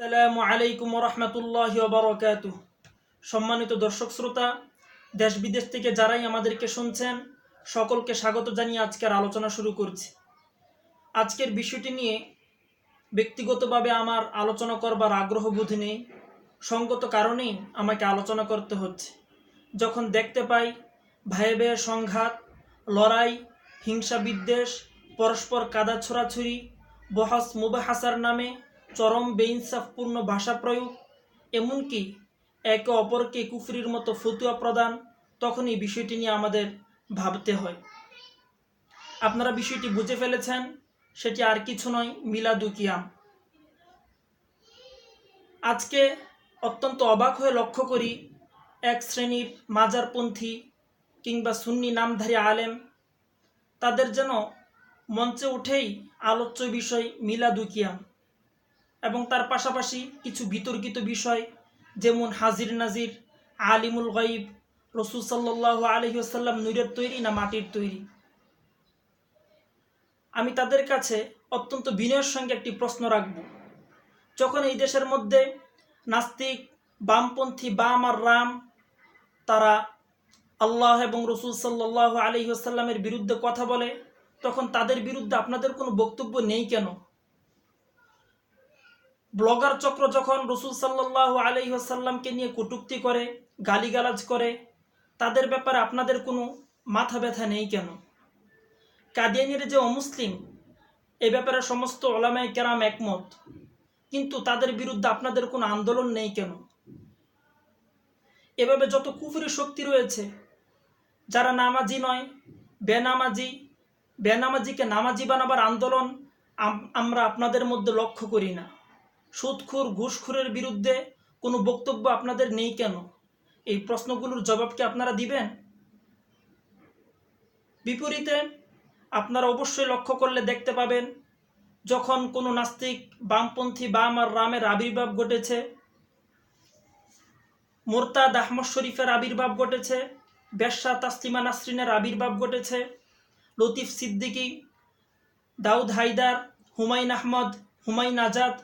আসসালামু আলাইকুম রহমতুল্লাহ বারকাত সম্মানিত দর্শক শ্রোতা, দেশ বিদেশ থেকে যারাই আমাদেরকে শুনছেন, সকলকে স্বাগত জানিয়ে আজকের আলোচনা শুরু করছি। আজকের বিষয়টি নিয়ে ব্যক্তিগতভাবে আমার আলোচনা করবার আগ্রহ বোধ নেই। সঙ্গত কারণেই আমাকে আলোচনা করতে হচ্ছে। যখন দেখতে পাই ভাই ভাইয়ের সংঘাত, লড়াই, হিংসা বিদ্বেষ, পরস্পর কাদা ছোড়াছুরি বহাস মুবাহাসার নামে চরম বেইনসাফপূর্ণ ভাষা প্রয়োগ, এমনকি একে অপরকে কুফরির মতো ফতুয়া প্রদান তখন এই বিষয়টি নিয়ে আমাদের ভাবতে হয়। আপনারা বিষয়টি বুঝে ফেলেছেন, সেটি আর কিছু নয় মিলাদুকিয়াম আজকে অত্যন্ত অবাক হয়ে লক্ষ্য করি, এক শ্রেণির মাজারপন্থী কিংবা সুন্নি নামধারী আলেম, তাদের যেন মঞ্চে উঠেই আলোচ্য বিষয় মিলাদুকিয়াম এবং তার পাশাপাশি কিছু বিতর্কিত বিষয়, যেমন হাজির নাজির, আলিমুল গাইব রসুল সাল্লাহ আলহিউসাল্লাম নুরের তৈরি না মাটির তৈরি? আমি তাদের কাছে অত্যন্ত বিনয়ের সঙ্গে একটি প্রশ্ন রাখব। যখন এই দেশের মধ্যে নাস্তিক, বামপন্থী, বাম আর রাম, তারা আল্লাহ এবং রসুল সাল্লাহ আলহিউসাল্লামের বিরুদ্ধে কথা বলে, তখন তাদের বিরুদ্ধে আপনাদের কোনো বক্তব্য নেই কেন? ব্লগার চক্র যখন রসুল সাল্লাহ আলহিহাসাল্লামকে নিয়ে কটুক্তি করে, গালিগালাজ করে, তাদের ব্যাপারে আপনাদের কোনো মাথা ব্যথা নেই কেন? কাদিয়ানির যে অমুসলিম, এ ব্যাপারে সমস্ত ওলামাই কেরাম একমত, কিন্তু তাদের বিরুদ্ধে আপনাদের কোনো আন্দোলন নেই কেন? এভাবে যত কুফুরি শক্তি রয়েছে, যারা নামাজি নয়, বেনামাজি, বেনামাজিকে নামাজি বানাবার আন্দোলন আমরা আপনাদের মধ্যে লক্ষ্য করি না। সুদখুর ঘুষখুরের বিরুদ্ধে কোনো বক্তব্য আপনাদের নেই কেন? এই প্রশ্নগুলোর জবাব কি আপনারা দিবেন? বিপরীতে আপনারা অবশ্যই লক্ষ্য করলে দেখতে পাবেন, যখন কোনো নাস্তিক বামপন্থী বাম আর রামের আবির্ভাব ঘটেছে, মোরতাদ আহমদ শরীফের আবির্ভাব ঘটেছে বেশ্যা তাসলিমা নাসরিনের আবির্ভাব ঘটেছে, লতিফ সিদ্দিকী, দাউদ হায়দার, হুমায়ুন আহমদ, হুমায়ুন আজাদ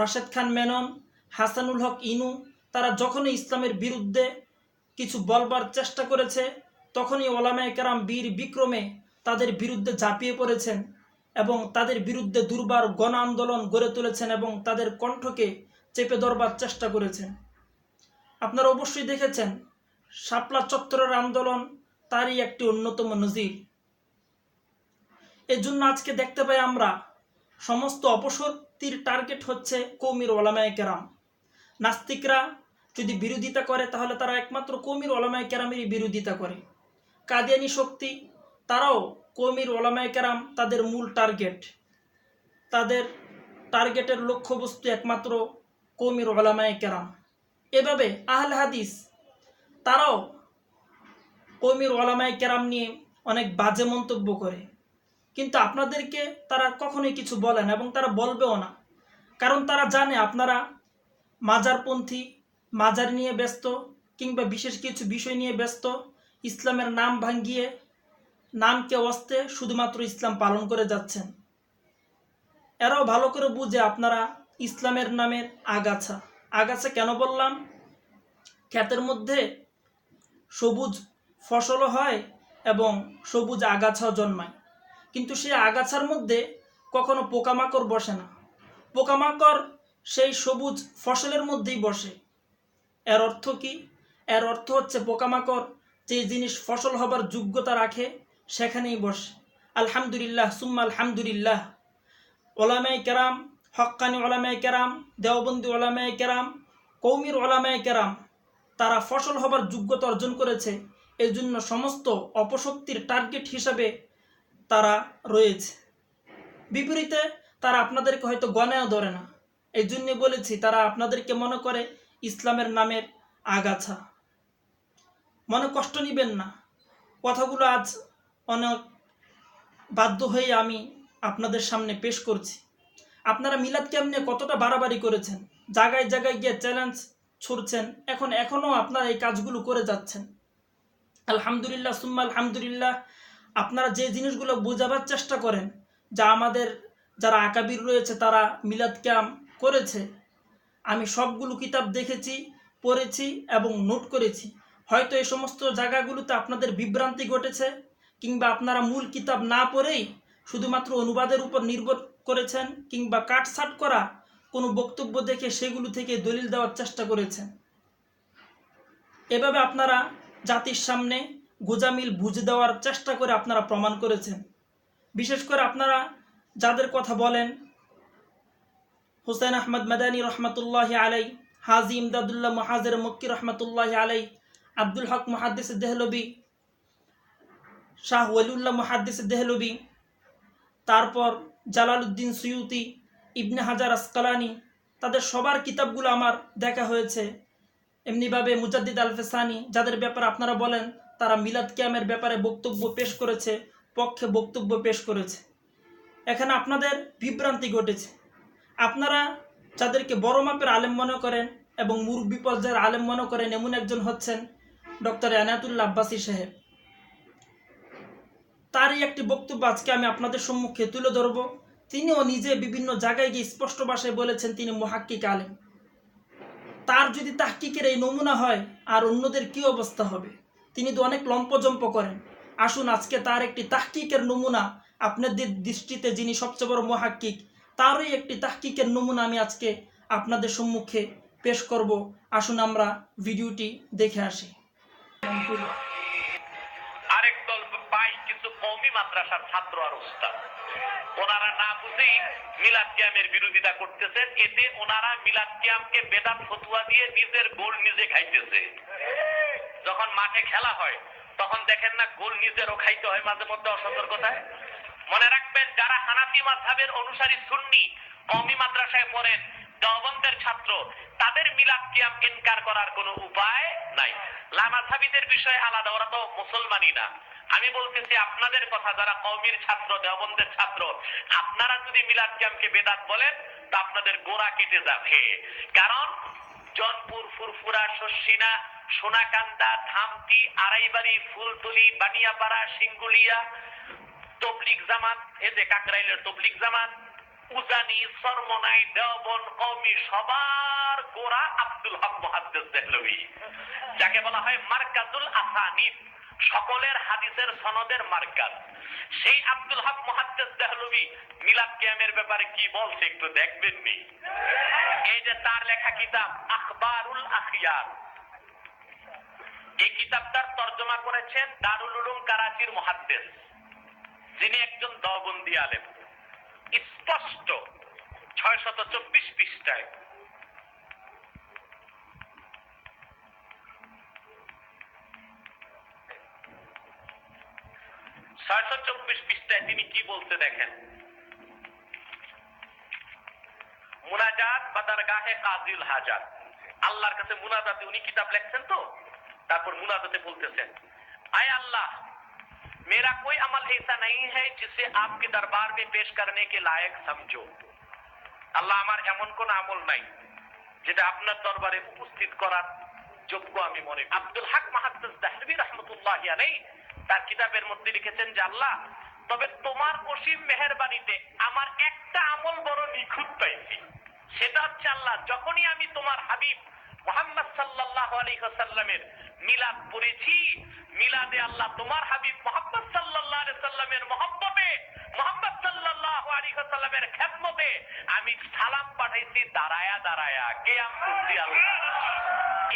রাশেদ খান মেনন, হাসানুল হক ইনু, তারা যখনই ইসলামের বিরুদ্ধে কিছু বলবার চেষ্টা করেছে, তখনই ওলামা কেরাম বীর বিক্রমে তাদের বিরুদ্ধে ঝাঁপিয়ে পড়েছেন এবং তাদের বিরুদ্ধে দুর্বার গণ আন্দোলন গড়ে তুলেছেন এবং তাদের কণ্ঠকে চেপে ধরবার চেষ্টা করেছেন। আপনারা অবশ্যই দেখেছেন, শাপলা চত্বরের আন্দোলন তারই একটি অন্যতম নজির। এজন্য আজকে দেখতে পাই আমরা সমস্ত অপশক্তির টার্গেট হচ্ছে কৌমির ওলামায় কেরাম। নাস্তিকরা যদি বিরোধিতা করে, তাহলে তারা একমাত্র কৌমির ওলামায় কেরামেরই বিরোধিতা করে। কাদিয়ানি শক্তি, তারাও কৌমির ওলামায় কেরাম, তাদের মূল টার্গেট তাদের টার্গেটের লক্ষ্যবস্তু একমাত্র কৌমির ওলামায় কেরাম। এভাবে আহল হাদিস, তারাও কৌমির ওলামায় কেরাম নিয়ে অনেক বাজে মন্তব্য করে। কিন্তু আপনাদেরকে তারা কখনোই কিছু বলে না এবং তারা বলবেও না। কারণ তারা জানে আপনারা মাজারপন্থী, মাজার নিয়ে ব্যস্ত কিংবা বিশেষ কিছু বিষয় নিয়ে ব্যস্ত, ইসলামের নাম ভাঙ্গিয়ে নামকে অস্তে শুধুমাত্র ইসলাম পালন করে যাচ্ছেন। এরাও ভালো করে বুঝে আপনারা ইসলামের নামের আগাছা। আগাছা কেন বললাম? ক্ষেতের মধ্যে সবুজ ফসলও হয় এবং সবুজ আগাছাও জন্মায়। কিন্তু সেই আগাছার মধ্যে কখনো পোকামাকড় বসে না। পোকামাকড় সেই সবুজ ফসলের মধ্যেই বসে। এর অর্থ কি? এর অর্থ হচ্ছে পোকামাকড় যে জিনিস ফসল হবার যোগ্যতা রাখে, সেখানেই বসে। আলহামদুলিল্লাহ, সুম্মা আলহামদুলিল্লাহ। ওলামাই কেরাম, হক্কানি ওলামাই কেরাম, দেওবন্দি ওলামাই কেরাম কৌমির ওলামাই কেরাম, তারা ফসল হবার যোগ্যতা অর্জন করেছে। এই জন্য সমস্ত অপশক্তির টার্গেট হিসাবে তারা রয়েছে। বিপরীতে তারা আপনাদেরকে হয়তো গণেও ধরে না। এই জন্য বলেছি, তারা আপনাদেরকে মনে করে ইসলামের নামের আগাছা। মনে কষ্ট নিবেন না। কথাগুলো আজ অনেক বাধ্য হয়ে আমি আপনাদের সামনে পেশ করছি। আপনারা মিলাদ কেমনে কতটা বাড়াবাড়ি করেছেন? জায়গায় জায়গায় গিয়ে চ্যালেঞ্জ ছুড়ছেন। এখন এখনও আপনারা এই কাজগুলো করে যাচ্ছেন। আলহামদুলিল্লাহ, সুম্মা আলহামদুলিল্লাহ আপনারা যে জিনিসগুলো বোঝাবার চেষ্টা করেন, যা আমাদের যারা আকাবির রয়েছে তারা মিলাদ ক্যাম্প করেছে, আমি সবগুলো কিতাব দেখেছি, পড়েছি এবং নোট করেছি। হয়তো এই সমস্ত জায়গাগুলোতে আপনাদের বিভ্রান্তি ঘটেছে কিংবা আপনারা মূল কিতাব না পড়েই শুধুমাত্র অনুবাদের উপর নির্ভর করেছেন কিংবা কাটসাট করা কোনো বক্তব্য দেখে সেগুলো থেকে দলিল দেওয়ার চেষ্টা করেছেন। এভাবে আপনারা জাতির সামনে গোজামিল বুঝে দেওয়ার চেষ্টা করে আপনারা প্রমাণ করেছেন। বিশেষ করে আপনারা যাদের কথা বলেন হুসেন আহমদ মাদানী রহমতুল্লাহ আলাই হাজি ইমদাদুল্লাহ মহাজের মক্কি রহমতুল্লাহ আলাই আব্দুল হক মহাদ্দিস দেহলবি, শাহ ওয়ালিউল্লাহ মহাদ্দিস দেহলবি, তারপর জালালউদ্দিন সুয়ুতি, ইবনে হাজার আসকালানি, তাদের সবার কিতাবগুলো আমার দেখা হয়েছে। এমনিভাবে মুজাদ্দিদ আল ফেসানি যাদের ব্যাপারে আপনারা বলেন তারা মিলাদ ক্যামের ব্যাপারে বক্তব্য পেশ করেছে, পক্ষে বক্তব্য পেশ করেছে। এখানে আপনাদের বিভ্রান্তি ঘটেছে। আপনারা যাদেরকে বড় মাপের আলেম মনে করেন এবং মুরব্বী পর্যায়ের আলেম মনে করেন, এমন একজন হচ্ছেন ডক্টর এনায়তুল্লাহ আব্বাসী সাহেব। তারই একটি বক্তব্য আজকে আমি আপনাদের সম্মুখে তুলে ধরব। তিনিও নিজে বিভিন্ন জায়গায় গিয়ে স্পষ্ট ভাষায় বলেছেন, তিনি মহাক্কিক আলেম। তার যদি তাহকিকের এই নমুনা হয়, আর অন্যদের কি অবস্থা হবে? তিনি তো অনেক লম্পজম্প করেন। আসুন, আজকে তার একটি তাহকিকের নমুনা আপনাদের দৃষ্টিতে যিনি সবচেয়ে বড় মহাক্কিক, তারই একটি তাহকিকের নমুনা আমি আজকে আপনাদের সম্মুখে পেশ করব। আসুন, আমরা ভিডিওটি দেখে আসি। ছাত্র আর উস্তাদ। ওনারা না বুঝেই মিলাদ করতেছেন, এতে ওনারা মিলাদ দিয়ে নিজের গোল নিজে খাইতেছে। যখন মাঠে খেলা হয়, তখন দেখেন না গোল নিজেরও খাইতে হয় মাঝে মধ্যে অসতর্কতায়। মনে রাখবেন, যারা হানাফি মাযহাবের অনুসারী সুন্নি, কওমি মাদ্রাসায় পড়েন, দেওবন্দের ছাত্র, তাদের মিলাদ কিয়াম ইনকার করার কোনো উপায় নাই। লামাথাবিদের বিষয়ে আলাদা, ওরা তো মুসলমানই না। আমি বলতেছি, আপনাদের কথা, যারা কওমির ছাত্র, দেওবন্দের ছাত্র, আপনারা যদি মিলাদ কিয়ামকে বেদাত বলেন, তা আপনাদের গোড়া কেটে যাবে। কারণ, জনপুর, ফুরফুরা, শস্যিনা সোনাকান্দা ধামতি আড়াইবাড়ি, ফুলতলি, বানিয়াপাড়া, সিঙ্গুলিয়া তবলিক জামাত, এই যে কাকরাইলের তবলিক জামাত, উজানি, সরমনাই, দেওবন, কওমি, সবার গোড়া আব্দুল হক মুহাদ্দিস দেহলভি যাকে বলা হয় মার্কাজুল আসানিদ সকলের হাদিসের সনদের মার্কাজ। সেই আব্দুল হক মুহাদ্দিস দেহলভি মিলাদ কিয়ামের ব্যাপারে কি বলছে একটু দেখবেন নি এই যে তার লেখা কিতাব, আখবারুল আখিয়ার। এই কিতাবটার তর্জমা করেছেন দারুল উলুম কারাচির মুহাদ্দিস, যিনি একজন দবন্দি আলেম। স্পষ্ট ছয় শত চব্বিশ পৃষ্ঠায়। ছয়শো চব্বিশ পৃষ্ঠায় তিনি কি বলতে দেখেন? মুনাজাত বা তার গাহে কাজিল হাজার আল্লাহর কাছে মুনাজাতে উনি কিতাব লেখছেন তো? তারপর মুনাজাতে বলতেছেন আয় আল্লাহ मेरा कोई अमल ऐसा नहीं है जिसे आपके दरबार में पेश करने के लायक समझो আল্লাহ আমার এমন কোন আমল নাই যেটা আপনার দরবারে উপস্থিত করার যোগ্য আমি মনে করি। আব্দুল হক মাহাদ্দিস দাহলভী রহমতুল্লাহ আলাই তার কিতাবের মধ্যে লিখেছেন যে আল্লাহ তবে তোমার অসীম মেহেরবানিতে আমার একটা আমল বড় নিখুঁত পাইছি সেটা হচ্ছে আল্লাহ যখনই আমি তোমার হাবিব মোহাম্মদ সাল্লাল্লাহু আলাইহি ওয়াসাল্লামের মিলাদ পড়েছি। মিলাদে আল্লাহ তোমার হাবিব মোহাম্মদ আলাইহি সাল্লামের মহব্বতে, মোহাম্মদ সাল্লাল্লাহু আলাইহি ওয়াসাল্লামের খেদমতে আমি সালাম পাঠাইছি, দাঁড়ায়া দাঁড়ায়া। কিয়াম করছি আল্লাহ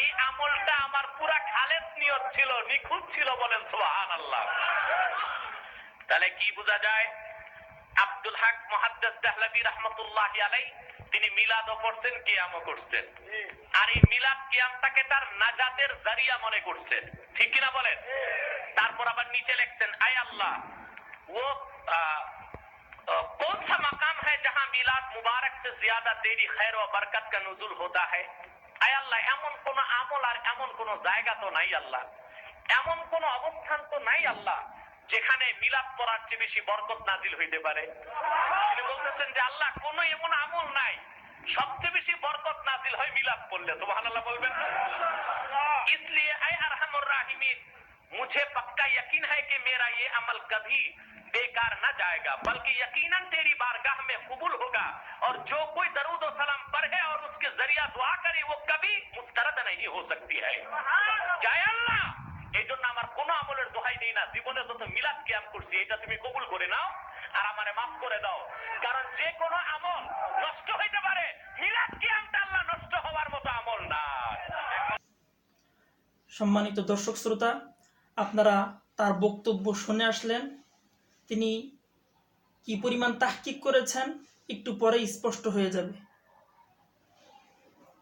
এই আমলটা আমার পুরা খালেদ নিয়ত ছিল, নিখুঁত ছিল বলেন সুবহানাল্লাহ। তাহলে কি বোঝা যায়? আব্দুল হক মুহাদ্দিস দেহলভী রহমতুল্লাহ আলাই তিনি মিলাদও পড়ছেন কিয়ামও করছেন আর এই মিলাদ কিয়ামটাকে তার নাজাতের জারিয়া মনে করছেন ঠিক কিনা বলেন তারপর আবার নিচে লিখছেন আয় আল্লাহ ও আহ, আহ, कौन सा मकाम है जहां मिलाद मुबारक से ज्यादा तेरी खैर व बरकत का नुजुल होता है আয় আল্লাহ এমন কোন আমল আর এমন কোন জায়গা তো নাই আল্লাহ এমন কোন অবস্থান তো নাই আল্লাহ যেখানে মিলাদ পড়ার চেয়ে বেশি বরকত নাজিল হইতে পারে তিনি বলতেছেন যে আল্লাহ কোন এমন আমল নাই সবচেয়ে বেশি বরকত নাজিল হয় মিলাদ পড়লে সুবহানাল্লাহ বলবেন না इसलिए ऐ अरहमुर राहिमीन मुझे पक्का यकीन है कि मेरा ये अमल कभी बेकार न जाएगा बल्कि यकीनन तेरी बारगाह में कबूल होगा और जो कोई दरूद और सलाम पढ़े और उसके जरिया दुआ दुआ करे वो कभी मुस्तरद नहीं हो सकती है জয় আল্লাহ এই জন্য আমার কোনো আমলের দোহাই নেই না জীবনে যত মিলাদ ক্যাম করছি এটা তুমি কবুল করে নাও আর আমারে মাফ করে দাও। কারণ যে কোনো আমল নষ্ট হইতে পারে। মিলাদ আল্লাহ নষ্ট হওয়ার মতো আমল না। সম্মানিত দর্শক শ্রোতা, আপনারা তার বক্তব্য শুনে আসলেন। তিনি কি পরিমাণ তাহকিক করেছেন একটু পরে স্পষ্ট হয়ে যাবে।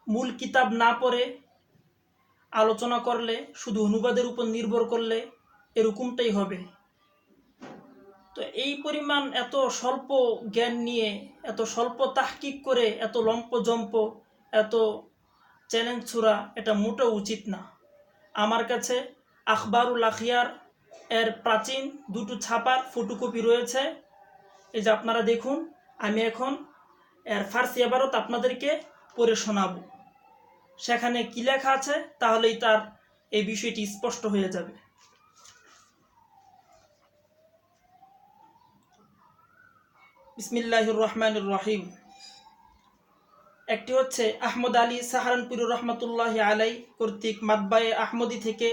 মূল কিতাব না পড়ে, আলোচনা করলে, শুধু অনুবাদের উপর নির্ভর করলে এরকমটাই হবে। তো এই পরিমাণ এত স্বল্প জ্ঞান নিয়ে, এত স্বল্প তাহকিক করে, এত লম্প জম্প, এত চ্যালেঞ্জ ছুড়া এটা মোটেও উচিত না। আমার কাছে আখবারুল আখিয়ার এর প্রাচীন দুটো ছাপার ফটোকপি রয়েছে। এই যে আপনারা দেখুন, আমি এখন এর ফার্সি আবারত আপনাদেরকে পড়ে শোনাব। সেখানে কী লেখা আছে, তাহলেই তার এই বিষয়টি স্পষ্ট হয়ে যাবে। বিসমিল্লাহির রহমানির রহিম একটি হচ্ছে আহমদ আলী সাহারানপুর রহমতুল্লাহ আলাই কর্তৃক মাতবায়ে আহমদি থেকে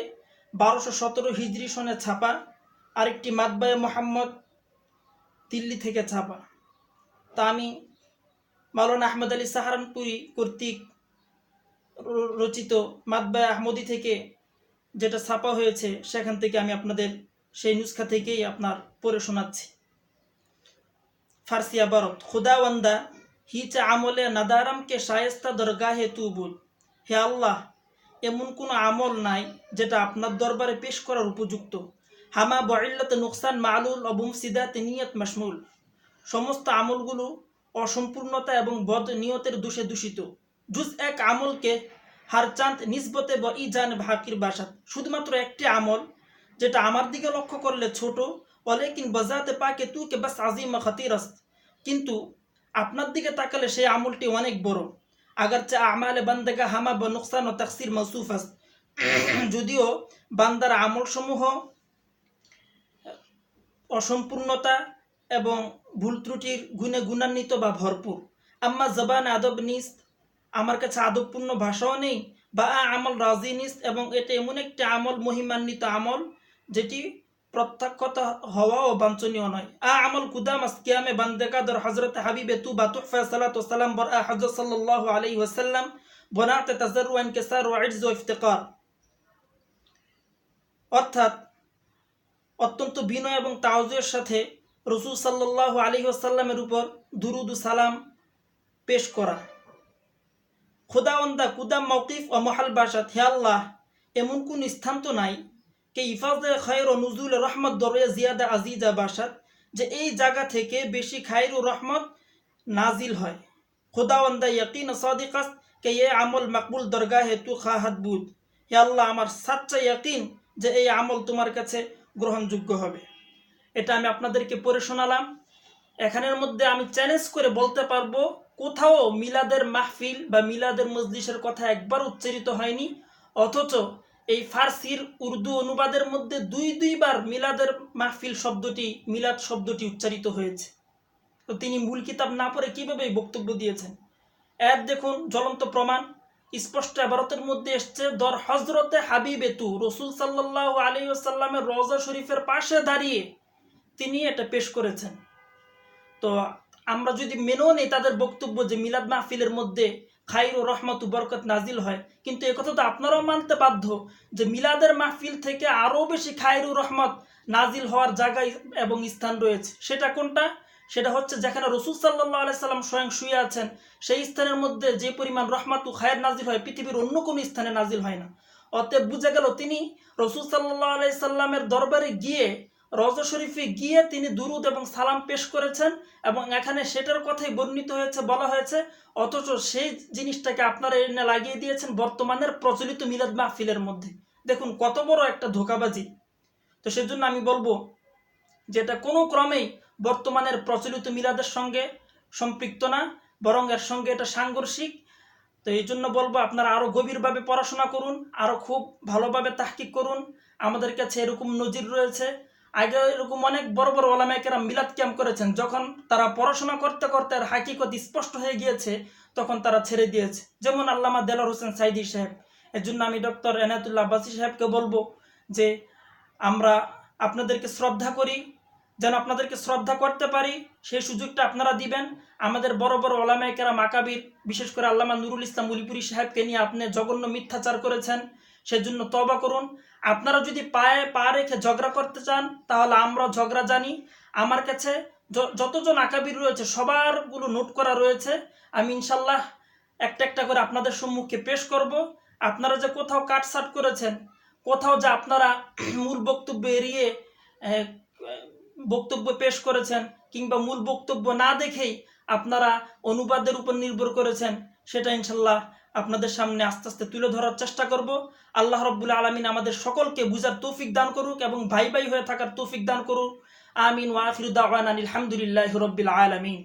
বারোশো সতেরো হিজরি সনে ছাপা। আরেকটি মাতবায়ে মোহাম্মদ দিল্লি থেকে ছাপা। তা আমি মাওলানা আহমদ আলী সাহারানপুরি কর্তৃক রচিত মাতবায়ে আহমদি থেকে যেটা ছাপা হয়েছে, সেখান থেকে আমি আপনাদের সেই নুসখা থেকেই আপনার পড়ে শোনাচ্ছি। ফার্সি আবারত খুদাওয়ান্দা, হিচ আমলে নাদারামকে শায়েস্তা দরগাহে তুবুল। হে আল্লাহ, এমন কোনো আমল নাই যেটা আপনার দরবারে পেশ করার উপযুক্ত। হামা বইল্লাতে নুকসান মালুল অবুম সিদাতে নিয়ত মাসমুল সমস্ত আমলগুলো অসম্পূর্ণতা এবং বদ নিয়তের দোষে দূষিত। জুজ এক আমলকে হারচাঁদ নিসবতে ব ইজান ভাকির বাসাত। শুধুমাত্র একটি আমল, যেটা আমার দিকে লক্ষ্য করলে ছোট অলেকিন বজাতে পাকে তু কে বাস আজিম খাতিরস্ত কিন্তু আপনার দিকে তাকালে সেই আমলটি অনেক বড়। আগার চা আমালে বান্দাগা হামা বা নুকসান ও তাকসির মৌসুফ আস যদিও বান্দার আমলসমূহ অসম্পূর্ণতা এবং ভুল ত্রুটির গুণে গুণান্বিত বা ভরপুর। আম্মা জবান আদব নিস্ত, আমার কাছে আদবপূর্ণ ভাষাও নেই, বা আমল রাজি নিস্ত এবং এটা এমন একটি আমল মহিমান্বিত আমল, যেটি প্রত্যক্ষত হওয়াও বাঞ্ছনীয় নয়। আ আমল কুদাম আসকিয়ামে বান্দেকা দর হজরত হাবিবে তু বা তুফা সালাত সালাম বর আ হজরত সাল্লাল্লাহু আলাইহি ওয়াসাল্লাম বনাতে তাজারু ওয়া ইজজ ওয়া ইফতিকার। অর্থাৎ অত্যন্ত বিনয় এবং তাওজের সাথে রসুল সাল্লাল্লাহু আলাইহি ওয়াসাল্লামের উপর দুরুদ সালাম পেশ করা। খোদাওয়ান্দা কুদাম মৌকিফ ও মহাল বাসাত, হে আল্লাহ, এমন কোন স্থান তো নাই কে ইফাজে খায়ের নজুল রহমত দরে জিয়াদা আজিজা বাসাত যে এই জায়গা থেকে বেশি খায়ের রহমত নাজিল হয়। খোদাওয়ান্দা ইয়াকিন সাদিকাস, কে এ আমল মাকবুল দরগা হেতু খাহাত বুদ। হে আল্লাহ, আমার সাচ্চা ইয়াকিন যে এই আমল তোমার কাছে গ্রহণযোগ্য হবে। এটা আমি আপনাদেরকে পড়ে শোনালাম। এখানের মধ্যে আমি চ্যালেঞ্জ করে বলতে পারব, কোথাও মিলাদের মাহফিল বা মিলাদের মজলিসের কথা একবার উচ্চারিত হয়নি, অথচ এই ফার্সির উর্দু অনুবাদের মধ্যে দুই দুইবার মিলাদের মাহফিল শব্দটি, মিলাদ শব্দটি উচ্চারিত হয়েছে। তো তিনি মূল কিতাব না পড়ে কীভাবে বক্তব্য দিয়েছেন? এর দেখুন জ্বলন্ত প্রমাণ। স্পষ্ট আবারতের মধ্যে এসছে, দর হজরতে হাবিবে তু রসুল সাল্লাহ আলী আসাল্লামের রওজা শরীফের পাশে দাঁড়িয়ে তিনি এটা পেশ করেছেন। তো আমরা যদি মেনেও নেই তাদের বক্তব্য যে মিলাদ মাহফিলের মধ্যে খাইর ও রহমত বরকত নাজিল হয়। কিন্তু একথা তো আপনারাও মানতে বাধ্য যে মিলাদের মাহফিল থেকে আরও বেশি খাইর ও রহমত নাজিল হওয়ার জায়গা এবং স্থান রয়েছে। সেটা কোনটা? সেটা হচ্ছে যেখানে রসুল সাল্লাহ আলাইসাল্লাম স্বয়ং শুয়ে আছেন, সেই স্থানের মধ্যে যে পরিমাণ রহমাত ও খায়ের নাজিল হয়, পৃথিবীর অন্য কোনো স্থানে নাজিল হয় না। অতএব বুঝে গেল তিনি রসুল সাল্লাহ আলাইসাল্লামের দরবারে গিয়ে রজা শরীফে গিয়ে তিনি দুরুদ এবং সালাম পেশ করেছেন এবং এখানে সেটার কথাই বর্ণিত হয়েছে, বলা হয়েছে, অথচ সেই জিনিসটাকে আপনারা এনে লাগিয়ে দিয়েছেন বর্তমানের প্রচলিত মিলাদ মাহফিলের মধ্যে। দেখুন, কত বড় একটা ধোকাবাজি। তো সেজন্য আমি বলব, যেটা কোনো ক্রমেই বর্তমানের প্রচলিত মিলাদের সঙ্গে সম্পৃক্ত না, বরং এর সঙ্গে এটা সাংঘর্ষিক। তো এই জন্য বলব, আপনারা আরও গভীরভাবে পড়াশোনা করুন আরও খুব ভালোভাবে তাহকিক করুন। আমাদের কাছে এরকম নজির রয়েছে। আগে এরকম অনেক বড় বড় ওলামাইকেরা মিলাদ ক্যাম্প করেছেন, যখন তারা পড়াশোনা করতে করতে আর হাকিকত স্পষ্ট হয়ে গিয়েছে, তখন তারা ছেড়ে দিয়েছে। যেমন আল্লামা দেলার হোসেন সাইদি সাহেব এর জন্য আমি ডক্টর এনায়তুল্লাহ আব্বাসী সাহেবকে বলব যে, আমরা আপনাদেরকে শ্রদ্ধা করি, যেন আপনাদেরকে শ্রদ্ধা করতে পারি, সেই সুযোগটা আপনারা দিবেন। আমাদের বড় বড় ওলামাইকেরা মাকাবির বিশেষ করে আল্লামা নুরুল ইসলাম উলিপুরি সাহেবকে নিয়ে আপনি জঘন্য মিথ্যাচার করেছেন। সেজন্য তবা করুন। আপনারা যদি পায়ে পা রেখে ঝগড়া করতে চান, তাহলে আমরা ঝগড়া জানি। আমার কাছে যতজন আকাবির রয়েছে, সবারগুলো নোট করা রয়েছে। আমি ইনশাল্লাহ একটা একটা করে আপনাদের সম্মুখে পেশ করব। আপনারা যে কোথাও কাটসাট করেছেন, কোথাও যে আপনারা মূল বক্তব্য এড়িয়ে বক্তব্য পেশ করেছেন, কিংবা মূল বক্তব্য না দেখেই আপনারা অনুবাদের উপর নির্ভর করেছেন, সেটা ইনশাল্লাহ আপনাদের সামনে আস্তে আস্তে তুলে ধরার চেষ্টা করব। আল্লাহ রব্বুল আলমিন আমাদের সকলকে বুঝার তৌফিক দান করুক এবং ভাই ভাই হয়ে থাকার তৌফিক দান করুক। আমিন দাওয়ান আলহামদুলিল্লাহ রব্বিল আলমিন।